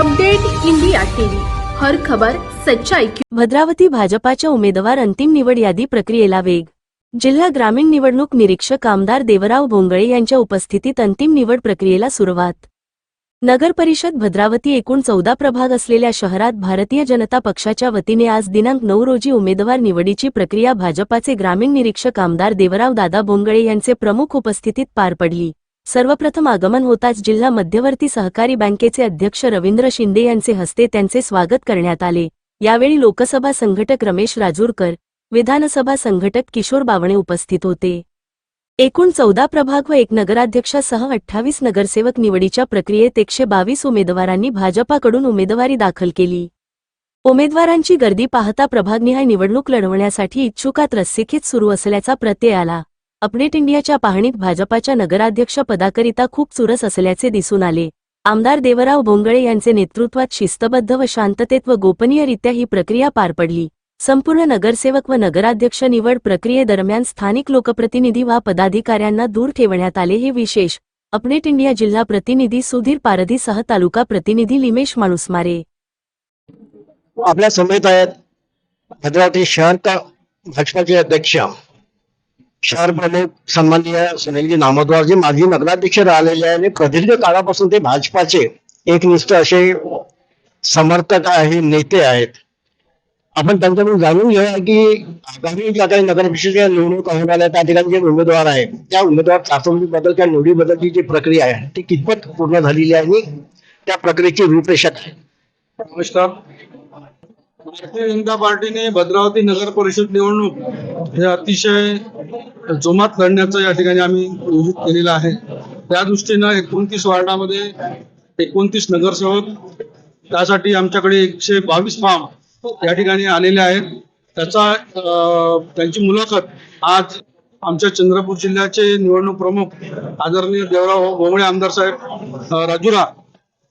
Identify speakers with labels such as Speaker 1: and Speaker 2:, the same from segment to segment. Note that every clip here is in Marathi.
Speaker 1: Update India TV. हर खबर सच्चाई की
Speaker 2: भद्रावती भाजपाच्या उमेदवार अंतिम निवड यादी प्रक्रियेला वेग. जिल्हा ग्रामीण निवडणूक निरीक्षक आमदार देवराव भोंगळे यांच्या उपस्थितीत अंतिम निवड प्रक्रियेला सुरुवात. नगर परिषद भद्रावती एकूण चौदा प्रभाग असलेल्या शहरात भारतीय जनता पक्षाच्या वतीने आज दिनांक नऊ रोजी उमेदवार निवडीची प्रक्रिया भाजपाचे ग्रामीण निरीक्षक आमदार देवराव दादा भोंगळे यांचे प्रमुख उपस्थितीत पार पडली. सर्वप्रथम आगमन होताच जिल्हा मध्यवर्ती सहकारी बँकेचे अध्यक्ष रवींद्र शिंदे यांचे हस्ते त्यांचे स्वागत करण्यात आले. यावेळी लोकसभा संघटक रमेश राजूरकर विधानसभा संघटक किशोर बावणे उपस्थित होते. एकूण चौदा प्रभाग व एक नगराध्यक्षासह अठ्ठावीस नगरसेवक निवडीच्या प्रक्रियेत एकशे बावीस उमेदवारांनी भाजपाकडून उमेदवारी दाखल केली. उमेदवारांची गर्दी पाहता प्रभागनिहाय निवडणूक लढवण्यासाठी इच्छुकात रस्सीखेच सुरू असल्याचा प्रत्यय आला. अपडेट इंडियाच्या पाहणीत भाजपाच्या नगराध्यक्ष पदाकरिता खूप चुरस असल्याचे दिसून आले. आमदार देवराव भोंगळे यांचे नेतृत्वात शिस्तबद्ध व शांततेत व गोपनीयरित्या ही प्रक्रिया पार पडली. संपूर्ण नगरसेवक व नगराध्यक्ष निवड प्रक्रियेदरम्यान स्थानिक लोकप्रतिनिधी वा पदाधिकाऱ्यांना दूर ठेवण्यात आले हे विशेष. अपडेट इंडिया जिल्हा प्रतिनिधी सुधीर पारधीसह तालुका प्रतिनिधी लिमेश माणूसमारे.
Speaker 3: आपल्या समेत आहेत. भद्रावती शहर का भाजपाचे अध्यक्ष शहर सन्माननीय सुनीलजी नामद्वार जे माजी नगराध्यक्ष राहिलेले आहे आणि प्रदीर्घ काळापासून ते भाजपाचे एकनिष्ठ असे समर्थक आहे नेते आहेत. आपण त्यांच्याकडून जाणून घेऊया की आगामी ज्या काही नगरपरिषदेच्या निवडणूक होणार आहे त्या ठिकाणी जे उमेदवार आहे त्या उमेदवार चाचणीबद्दल त्या निवडीबद्दलची जी प्रक्रिया आहे ती कितपत पूर्ण झालेली आहे आणि त्या प्रक्रियेची रूपरेषा काय?
Speaker 4: नमस्कार. भारतीय जनता पार्टीने भद्रावती नगर परिषद निवडणूक हे अतिशय जोमात लढण्याचं या ठिकाणी आम्ही नियोजित केलेलं आहे. त्या दृष्टीनं एकोणतीस वार्डामध्ये एकोणतीस नगरसेवक त्यासाठी आमच्याकडे एकशे बावीस फॉर्म या ठिकाणी आलेले आहेत. त्याचा त्यांची मुलाखत आज आमच्या चंद्रपूर जिल्ह्याचे निवडणूक प्रमुख आदरणीय देवराव भोमळे आमदार साहेब राजुरा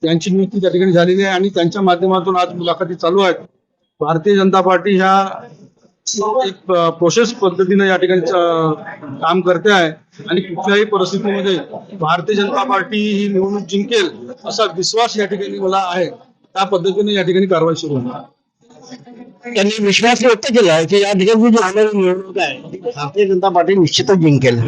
Speaker 4: यांची नियुक्ती त्या ठिकाणी झालेली आहे आणि त्यांच्या माध्यमातून आज मुलाखती चालू आहेत. भारतीय जनता पार्टी ह्या एक प्रोसेस पद्धतीने या ठिकाणी काम करते आहे. आणि कुठल्याही परिस्थितीमध्ये भारतीय जनता पार्टी ही निवडणूक जिंकेल असा विश्वास या ठिकाणी मला आहे. त्या पद्धतीने या ठिकाणी कारवाई सुरू होणार.
Speaker 3: त्यांनी विश्वास व्यक्त केला की या ठिकाणी जी होणारी निवडणूक आहे. भारतीय जनता पार्टी निश्चितच जिंकेल.